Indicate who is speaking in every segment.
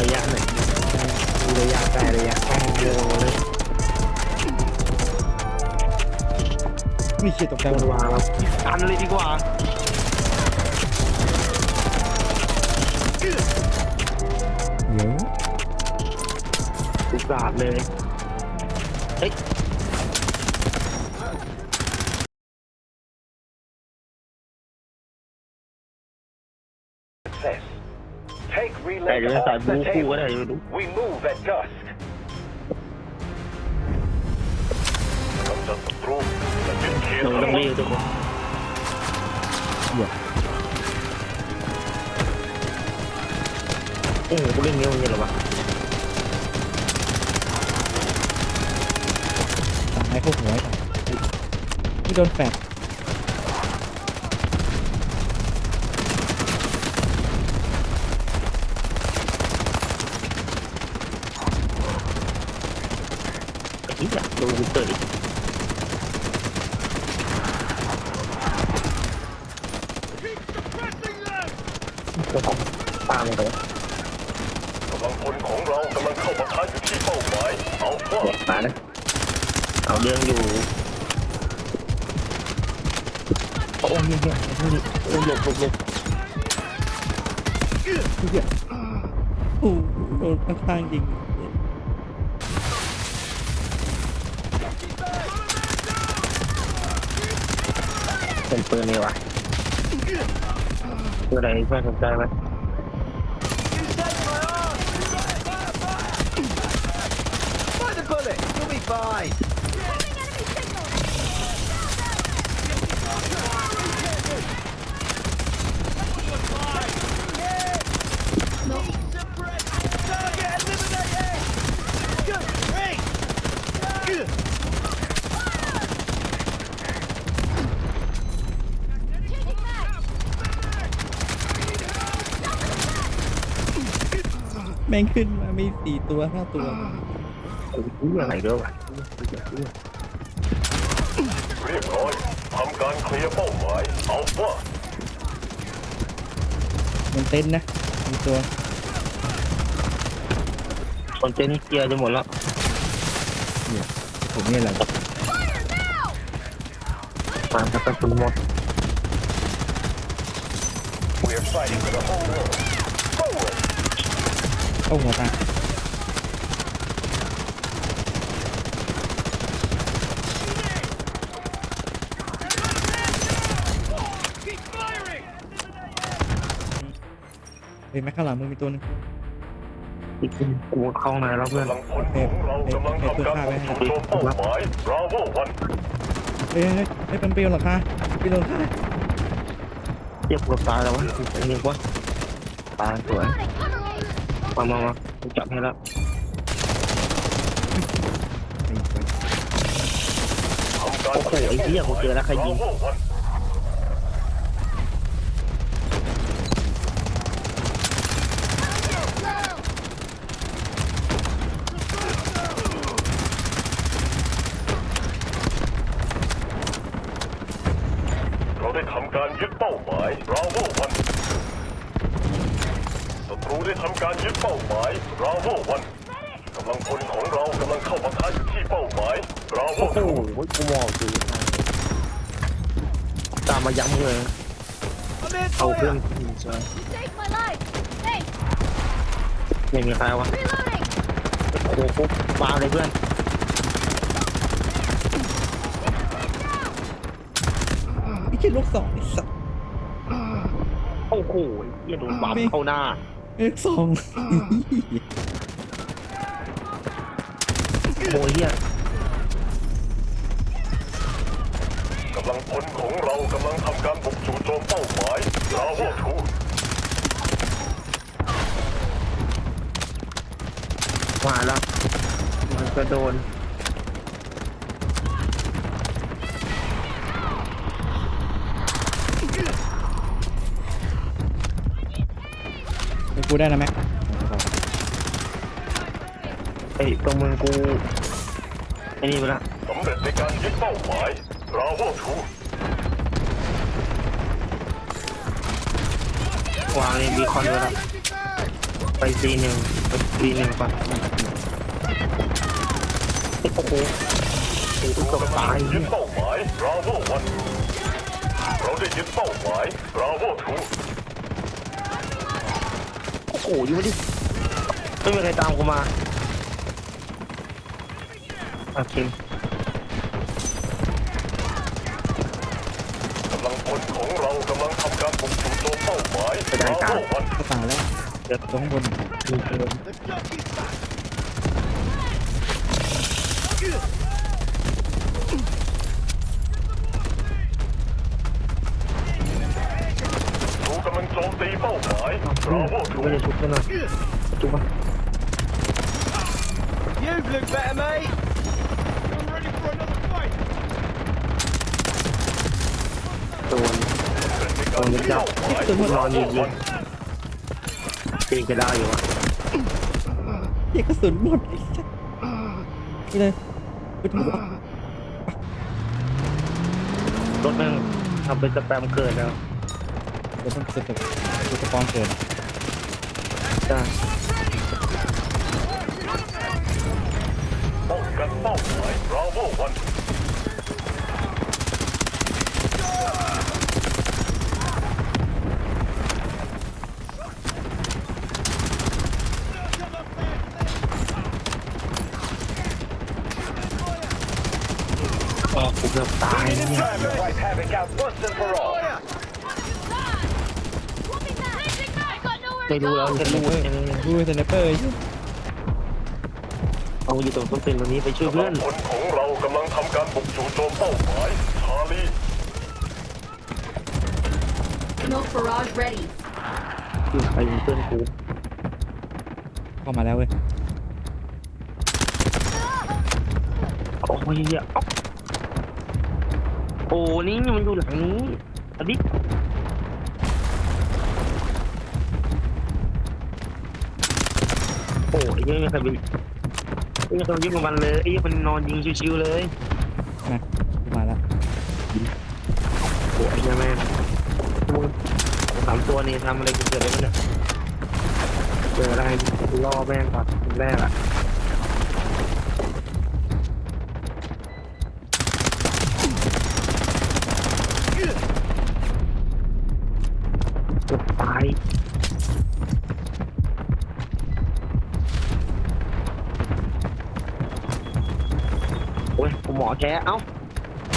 Speaker 1: ระยะไหนดูระยะไกลระยะใกล้เร็วเลย
Speaker 2: มีเชียตกใจหม
Speaker 1: มั
Speaker 2: ด
Speaker 1: นวางแล้วกันเลยดีกว่า
Speaker 2: เดี๋ยว
Speaker 1: อุกาดเลย เฮ้ยาย
Speaker 3: off
Speaker 1: บู
Speaker 3: the
Speaker 1: คู่ก็
Speaker 3: table.
Speaker 1: ได้ไม่รู้
Speaker 3: We move at dusk. กำจัดศัตรูและยึดเขต
Speaker 1: เรา
Speaker 3: ทั้
Speaker 1: ต้อง
Speaker 3: งหม
Speaker 1: รี
Speaker 3: ด
Speaker 1: บทุกคนโอ้โหกูเล่นเงี้ยมันยังไงวะ
Speaker 2: ตายพวกหัวไอ้สัสที่โดนแฟด
Speaker 1: ไอ้เหี้ยดูกูเกิดอีก ก็ต้องตามกัน
Speaker 3: กำลังพลของเรากำลังเข้าปะทะอยู่ที่เป้าหมายเอาว่า
Speaker 1: เดี๋ยวมานะเอาเรื่องอยู่โอ้ยเฮียเฮียโอ้ยหลบหลบหลบ
Speaker 2: โอ้โหโดนข้างๆยิง
Speaker 1: เป็นปืนนี่วะ คืออะไรเพื่อนสนใจไหม
Speaker 3: Find a bullet. You'll be fine.
Speaker 2: ม่งขึ้นมามีสี่ตัวห้าตัว
Speaker 1: โอ้ยอะไรด้วยวะ
Speaker 3: เรียบร้อยทำการเคลียร์เป้าหมายเอาว่า
Speaker 2: มันเต้นนะมีตัว
Speaker 1: คนเต้นเกียร์จะหมดแล้ว
Speaker 2: ผมนี่แหละ
Speaker 1: ฟาร์มกระสุนหมด
Speaker 3: We are fighting for the whole world. Forward.
Speaker 2: เข้าหัวตาเฮ้ยแม็กข้างหลังมึงมีตัวหนึง
Speaker 1: อีกกูเข้าในแล้วเพื่อน
Speaker 3: กำลังพลของเรากำลังทำการบุกจู่โจมเป้าหมาย Bravo One
Speaker 2: เฮ้ยเฮ้ยเฮ้ยเป็นเปรี้ยวเหรอคะเปรี้ยวเหรอคะ
Speaker 1: เทียบกับตายแล้ววะไอ้นี่วะตายสวย มามามากูจับให้แล้วโอ้โหไอ้เหี้ยกูเจอแล้วใครยิง
Speaker 3: เราได้ทำการยึดเป้าหมาย Bravo One ศัตรู ได้ทำการยึดเป้าหมาย Bravo One กำลังพลของเรากำลังเข้าปะทะอยู่ที่เป้าหมาย Bravo
Speaker 1: โอ้โห
Speaker 3: Two
Speaker 1: กูมองดูตามมาย้ำเลยเอาเพื่อนใช่
Speaker 4: Saved my life! Thanks!
Speaker 1: ไม่มีใครวะ
Speaker 4: Reloading!
Speaker 1: โอ้โหปุ๊บมาเลยเพื่อน
Speaker 2: ไม่ใช่ลูกสองไอ้สัส
Speaker 1: โอ้โหเหี้ยโดนบัมเข้าหน้า
Speaker 2: ลูกสอง
Speaker 1: โอ้ยเหี้ย
Speaker 3: กำลังพลของเรากำลังทำการบุกจู่โจมเป้าหมาย Bravo Two
Speaker 1: มาแล้ว มันจะโดน
Speaker 2: เดี๋ยว กูได้นะแม็ก
Speaker 1: ไอ้ยตรงมือกูไอ้นี่ไปละ
Speaker 3: สำเร็จในการยึดเป้าหมาย Bravo Two
Speaker 1: วางในบีคอนไปละไปซีหนึ่งไปซีหนึ่งก่อนโอ้โหโอ้โหเกือบตาย
Speaker 3: ยึ
Speaker 1: เนี่
Speaker 3: ด
Speaker 1: ย
Speaker 3: เป้าหมายบราโววันเราได้ยึดเป้าหมายบราโวทู
Speaker 1: โอ้โหอยู่มาดิไม่มีใครตามกูมาโอเค
Speaker 3: กำลังพลของเรากำลังทำการบุกจู่โจมเป้าหมายบราโววัน
Speaker 2: ก็ตายแล้วเดี๋ยวตรงข้างบน
Speaker 1: มีเกิน
Speaker 3: ทูกำลังโจมตีเป้าหมายบราโวทู
Speaker 1: ไม่ได้ชุบกันหน่อยจุบปะ
Speaker 5: You look better, mate. I'm ready for another fight.
Speaker 1: โดน
Speaker 3: ในการยึดเป้าหมาย
Speaker 1: ตัวนอนอยู่ยิงปีนก็ได้อยู่วะ
Speaker 2: เหี้ยกระสุนหมดไอ้สัสนี่เลยไปดูอะ
Speaker 1: รถแม่งทำเป็นสแปมเกิดแล้ว
Speaker 2: เดี๋ยวต้องเสร็จกับดูสปอน เกิน
Speaker 1: จ้า
Speaker 3: ป้องกันเป้าหมายบราโววัน
Speaker 1: ออกกูเกือบตายเนี่ย
Speaker 3: Time to wipe havoc out once and for all.
Speaker 1: ไม่
Speaker 4: to
Speaker 1: รู้แล้ว
Speaker 4: go.
Speaker 1: จะรู้ยังไง
Speaker 2: ดูสไนเปอร์อยู่
Speaker 1: เอาอยู่ตรงต้นเต็นตรงนี้ไปช่วยเพื่อน
Speaker 3: กำลังพลของเรากำลังทำการบุกจู่โจมเป้าหมายชาลี
Speaker 4: Smoke barrage ready.
Speaker 1: อยู่ใครยิงเพื่อนกู
Speaker 2: เข้ามาแล้วเว้ย
Speaker 1: โอ้ยเหี้ยอ๊อกโอ้นี่มันอยู่หลังนี้อดิ โอ้ยยังไม่มีใครไปไม่มีใครมายุ่งกับมันเลยไอ้เหี้ยมันนอนยิงชิวๆเลย
Speaker 2: นะมาแล้ว
Speaker 1: โอ้ยยังแม่งมึงสามตัวนี่ทำอะไรกูเกิดอะไรมันเนี่ยเจออะไรล่อแม่งก่อนคนแรกอะ แท้เอ้า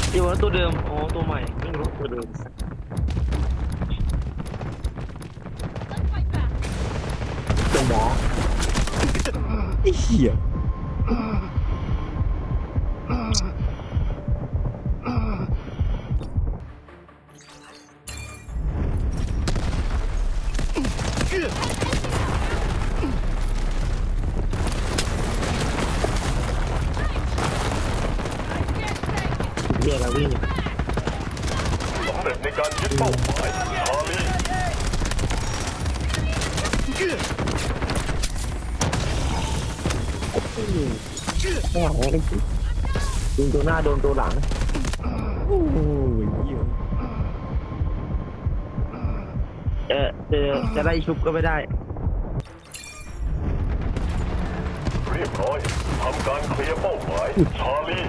Speaker 1: เดี๋ยวนะตัวเดิม อ๋อ ตัวใหม่ไม่รู้ตัวเดิม
Speaker 4: Let's fight back.
Speaker 1: ตัวหมอ
Speaker 2: ไอ้เหี้ย
Speaker 1: เรียกอะไรวิ่ง
Speaker 3: สำเร็จในการยึดเป้าหมายชาลี
Speaker 1: ข้างหลังไอ้สิ ยิงตัวหน้าโดนตัวหลัง
Speaker 2: โอ้ยเหี้ย
Speaker 1: เออจะจะได้ชุบก็ไม่ได้
Speaker 3: เรียบร้อยทำการเคลียร์เป้าหมาย ชาลี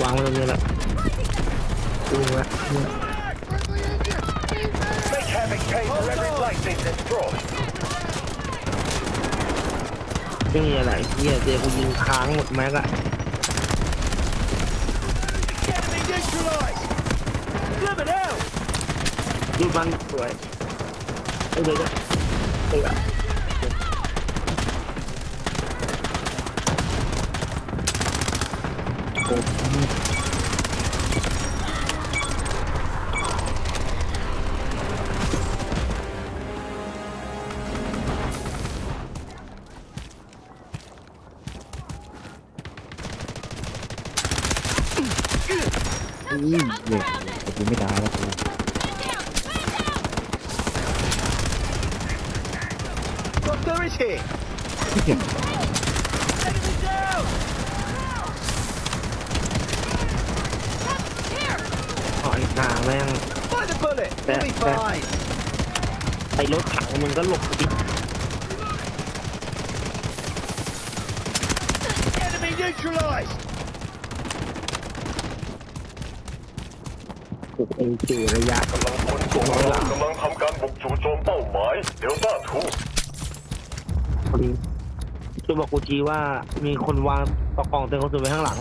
Speaker 1: วางไว้ตรงนี้แหละดูละ
Speaker 3: Make havoc pay for every life they destroy
Speaker 1: ไม่มีอะไรเฮียเจกูยิงค้างหมดแม็กอะดูบังสวยเอ้ยเดี๋ยวจะเอ้ยอะโอ้ หน้าแม่ง
Speaker 5: By the bird. bullet. We'll be
Speaker 1: Yeah, yeah.
Speaker 5: fine.
Speaker 1: ไอ้รถถังมึงก็หลบดิ
Speaker 5: Enemy neutralized.
Speaker 1: ถูกเองเจระยะ
Speaker 3: กำลังพลของเรากำลังทำการบุกจู่โจมเป้าหมายเดลต้าทู
Speaker 1: พอดีช่วยบอกกูจีว่ามีคนวางตะกล่องเต็มกระสุนไว้ข้างหลัง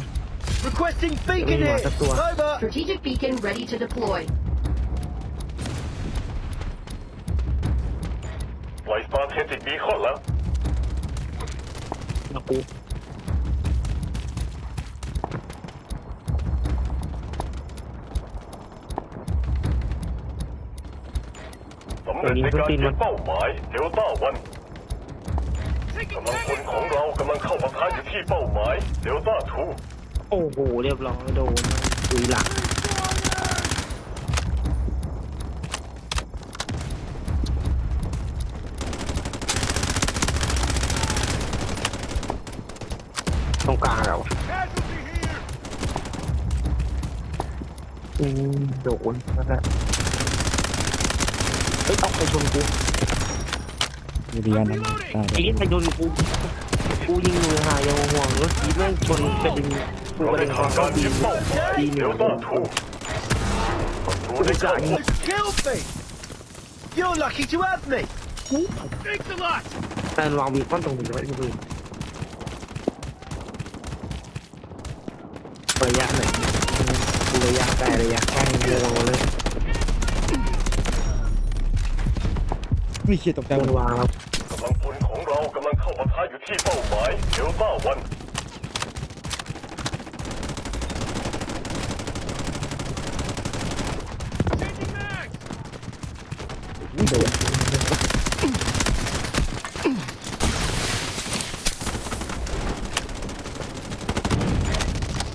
Speaker 5: Requesting beacon
Speaker 1: Yeah,
Speaker 5: here.
Speaker 1: that's the one.
Speaker 5: Over.
Speaker 4: Strategic beacon ready to deploy.
Speaker 3: ปล่อยสตาร์เทติกบีคอนแล้ว
Speaker 1: นะกู
Speaker 3: สำเร็จในการยึดเป้าหมายเดลต้าวันกำลังพลของเรากำลังเข้าปะทะอยู่ที่เป้าหมายเดลต้าทู
Speaker 1: โอ้โห เรียบร้อยโดนตุยหลังตรงกลางเรา
Speaker 5: Casualty here.
Speaker 1: อืมโดนนั่นแหละเฮ้ยต้องไปชนกู
Speaker 2: มีเรียนนะตาย
Speaker 1: ไอ้
Speaker 2: แล้ว
Speaker 1: นี่ไปชนกู กูยิงอยู่หายังห่วงรถจีบแม่งชนเป็น กู
Speaker 3: เรา
Speaker 1: กระ
Speaker 3: ได้ทำการยึดเป้าหมาย
Speaker 1: ดีห
Speaker 3: เด
Speaker 1: นึ่ง
Speaker 3: ลต้าทูศัตรูได้เข้าพบ
Speaker 5: killed me. You're lucky to have me. Thanks a lot.
Speaker 1: แต่วางวีก้อนตรงนี้ไว้ที่พื้นระยะไหนกูระยะไกลระยะใกล้งงเลย
Speaker 2: มีเชียตกใจ
Speaker 1: โด
Speaker 2: หม
Speaker 1: นวางแล้ว
Speaker 3: กำลังพลของเรากำลังเข้าปะทะอยู่ที่เป้าหมายเดลต้าวัน
Speaker 1: โดน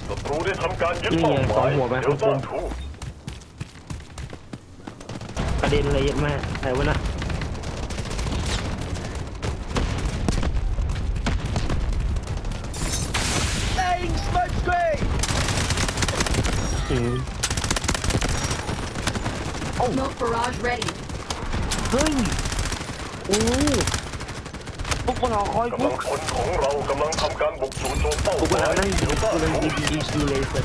Speaker 3: ศัตรูได้ทำการยึดเป้าหมายเดลต้าทู
Speaker 1: กระเด็นเลยเยอะมากใครวะน่ะ
Speaker 5: Laying smoke screen.
Speaker 1: อืม
Speaker 4: Smoke barrage ready.
Speaker 1: เฮ้ยโอ้พวกคนรอคอยกู
Speaker 3: กำลังพลของเรากำลังทำการบุกจู่โจมเป้า
Speaker 1: กู
Speaker 3: ห
Speaker 1: กำ
Speaker 3: มา
Speaker 1: ลัง
Speaker 3: ย
Speaker 1: นั่ง
Speaker 3: เด
Speaker 1: ยิง
Speaker 3: ลต้า
Speaker 1: กูกำลัง
Speaker 3: ทู
Speaker 1: ยิงดีดีเลยเสร็จ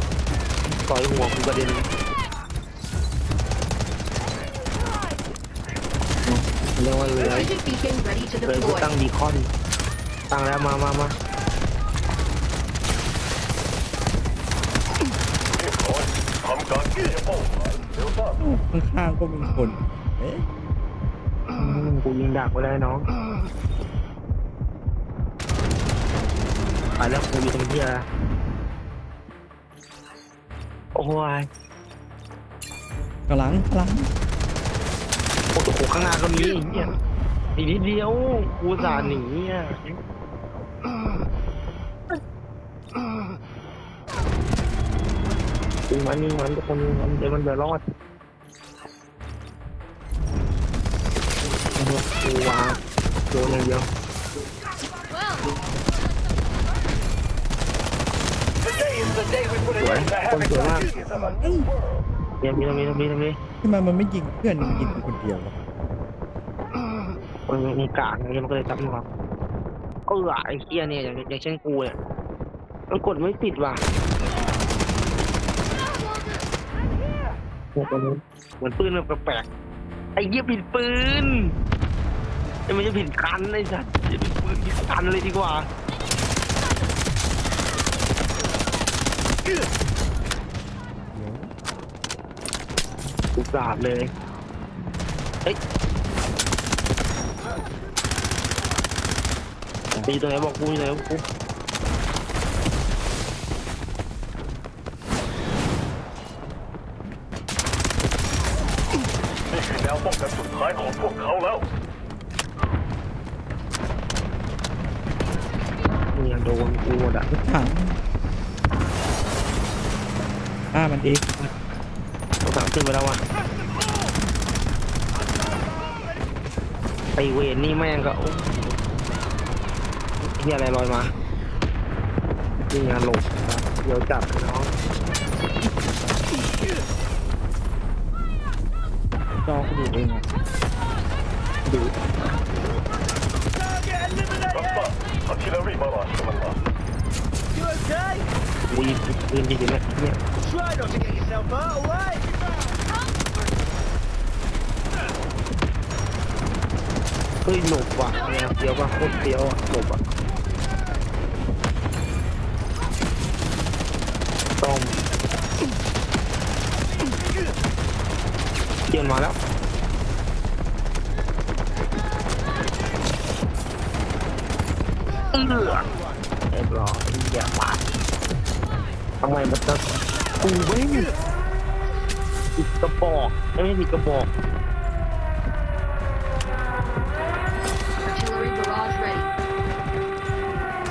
Speaker 1: ต่อยหัวกูกระเด็นเรียกว่าเลย
Speaker 4: Strategic beacon ready to
Speaker 1: เลยกู
Speaker 4: deploy.
Speaker 1: ตั้งบีคอนตั้งแล้วมามามา
Speaker 3: เรียบร้อยทำการเคลียร์เป้าหมายเดลต้าทู
Speaker 2: ข้างๆก็มีคน เอ๊ะ
Speaker 1: อืม กูยิงดักไว้แล้วน้องไปแล้วกูอยู่ตรงเที่ยโอ้ย
Speaker 2: กำลังกำลัง
Speaker 1: โอ้โหข้างหน้าก็มีเนี่ยอีกนิดเดียวกูสาหนีอะยิงมันยิงมันทุกคนยิงมันเดี๋ยวมันจะรอด กูวางโดนอย่างเดียว
Speaker 3: Today is the day we put an
Speaker 1: สวย
Speaker 3: end to
Speaker 1: คน
Speaker 3: havoc
Speaker 1: สวยมาก
Speaker 3: on the
Speaker 1: เยี่ยมเยี่ยมเยี่ยมเยี่ยมเยี่ยม
Speaker 2: ทำไมมันไม่ยิงเพื่อนมันยิงกูคนเดียววะ
Speaker 1: มันมีกากอย่างเงี้ยมันก็เลยจับมันครับเออไอ้เคียเนี่ยอย่างอย่างเช่นกูเนี่ยมันกดไม่ติดว่ะเนี่ยตัวนี้เหมือนปืนมันแปลกๆไอ้เหี้ยผิดปืน ไอ้มันจะผิดคันไอ้สัตว์จะผิดปืนผิดคันเลยดีกว่า
Speaker 2: เดี๋ยว
Speaker 1: กูกราบเลยเฮ้ยตีตัวไหนบอกกูอยู่ไหนกกู
Speaker 3: นี่คือแนวป้องกันสุดท้ายของพวกเขาแล้ว
Speaker 1: กูหมดอะ
Speaker 2: รถถังฆ่ามันดี
Speaker 1: ต้องสั่งขึ้นไปแล้วว่ะไอเวนนี่แม่งก็โอ้เฮียอะไรลอยมานี่งานหลบเดี๋ยวจับน้อง
Speaker 2: อกูดูเองอะ
Speaker 1: ดู
Speaker 5: Target
Speaker 3: รับ
Speaker 5: eliminated. Okay?
Speaker 1: กูยิงปืนจริงๆนะเนี่ย
Speaker 5: Try not to get yourself hurt, alright?
Speaker 1: เฮ้ยหนุกว่ะแนวเฟี้ยวว่ะโคตรเฟี้ยวอะหนุกอะต้มเปลี่ยนมาแล้วเอือเรียบร้อยอย่าปาดทำ ไมมันจะกูไม่มีอีกกระบอกไม่ใช่อีกกระบอก
Speaker 4: Artillery barrage ready.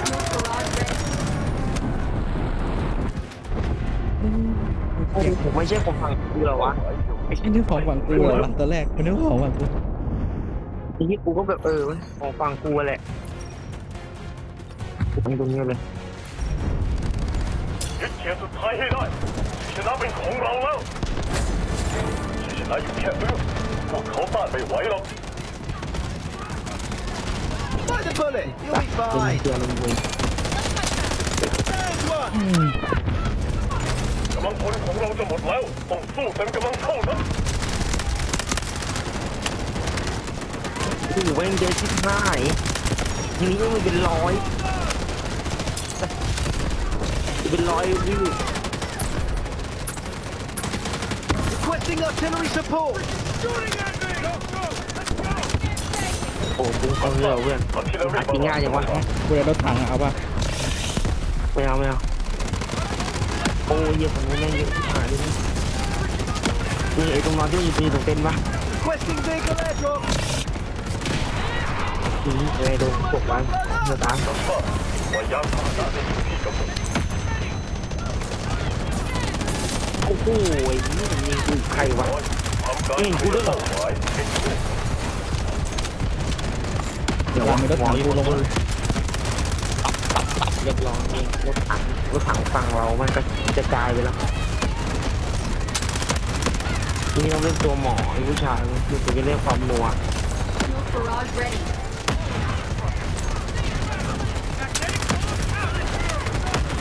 Speaker 4: Smoke barrage ready.
Speaker 1: โอ้โหผมไม่ใช่คนฟังกูเหรอวะ
Speaker 2: ไอ้นี่ของหวังกูเหรอวะตอนแรกมันนึกว่าของหวังกู
Speaker 1: ทีนี้กูก็แบบเออของฟังกูแหละกูทำตรงนี้เลย
Speaker 3: ยึ ดเขตสุดท้ายให้ได้ชนะเป็นของเราแล้วชนะอยู่แค่เอื้อมพวกเขาต้านไม่ไหวหรอก
Speaker 5: Bite the bullet. You'll be
Speaker 1: เป็น
Speaker 5: fine.
Speaker 1: เตือนมึง
Speaker 5: There's one.
Speaker 2: อืม
Speaker 3: กำลังพลของเราจะหมดแล้วต้องสู้เต็มกำลังเข้านะ
Speaker 1: กูเว้นเยอะชิบหายทีนี้มันเป็นร้อย เป็นร้อยวิว
Speaker 5: Requesting artillery support.
Speaker 1: โอ้กูเอาเรือเพื่อน
Speaker 3: อาร์ติเลอ
Speaker 1: หา
Speaker 3: รี่
Speaker 1: กินง่ายจังวะ
Speaker 2: กูจะรถถังอะเอาป่ะ
Speaker 1: ไม่เอาไม่เอาโอ้ยเหี้ยของมึงแม่งเยอะชิบหายเลยนี่นี่ไอ้ตรงนอนที่มันอยู่ตรงนี้ตรงเต็นท์ปะ
Speaker 5: Requesting vehicle airdrop.
Speaker 1: นี่ไอ้โดนกดไว้เนื้อตา
Speaker 3: รับทราบว่ายานพาหนะได้อยู่ที่กำหนด
Speaker 1: โอ้โหไอ้นี่มันยิงกูใครวะ
Speaker 3: อยทำการ
Speaker 1: เห็นกูเหรอ
Speaker 3: เป้าหมายให้ถูก
Speaker 1: เดี๋ยว
Speaker 2: วางมีรถถังกูลง
Speaker 1: ตับตับตับเรียบร้อยเองรถถังรถถังฝั่งเรา มันก็กระจายไปแล้วนี่ต้องเล่นตัวหมอไอ้ผู้ชายมันคือจะเรียกความนัว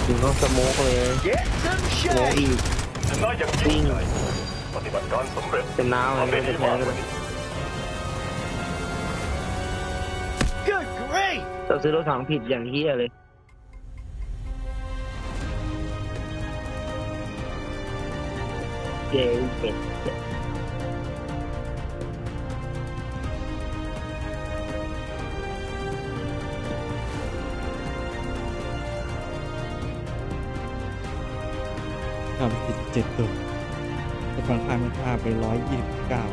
Speaker 1: ถึงต้องสโมกเลยสโมกอีก
Speaker 3: ชนะอย่างยิ่งใหญ่ปฏิบัติการสำเร็จ
Speaker 1: เป็นน้ำอะไร
Speaker 3: ไม่
Speaker 1: ได้แพ้
Speaker 3: มาก
Speaker 1: กัน
Speaker 5: Good grief.
Speaker 1: เราซื้อรถถังผิดอย่างเฮียเลย เจ๊เป็ด
Speaker 2: เจ็ดตัวแต่ฝั่งข้ามันฆ่าไปร้อยยี่สิบเก้า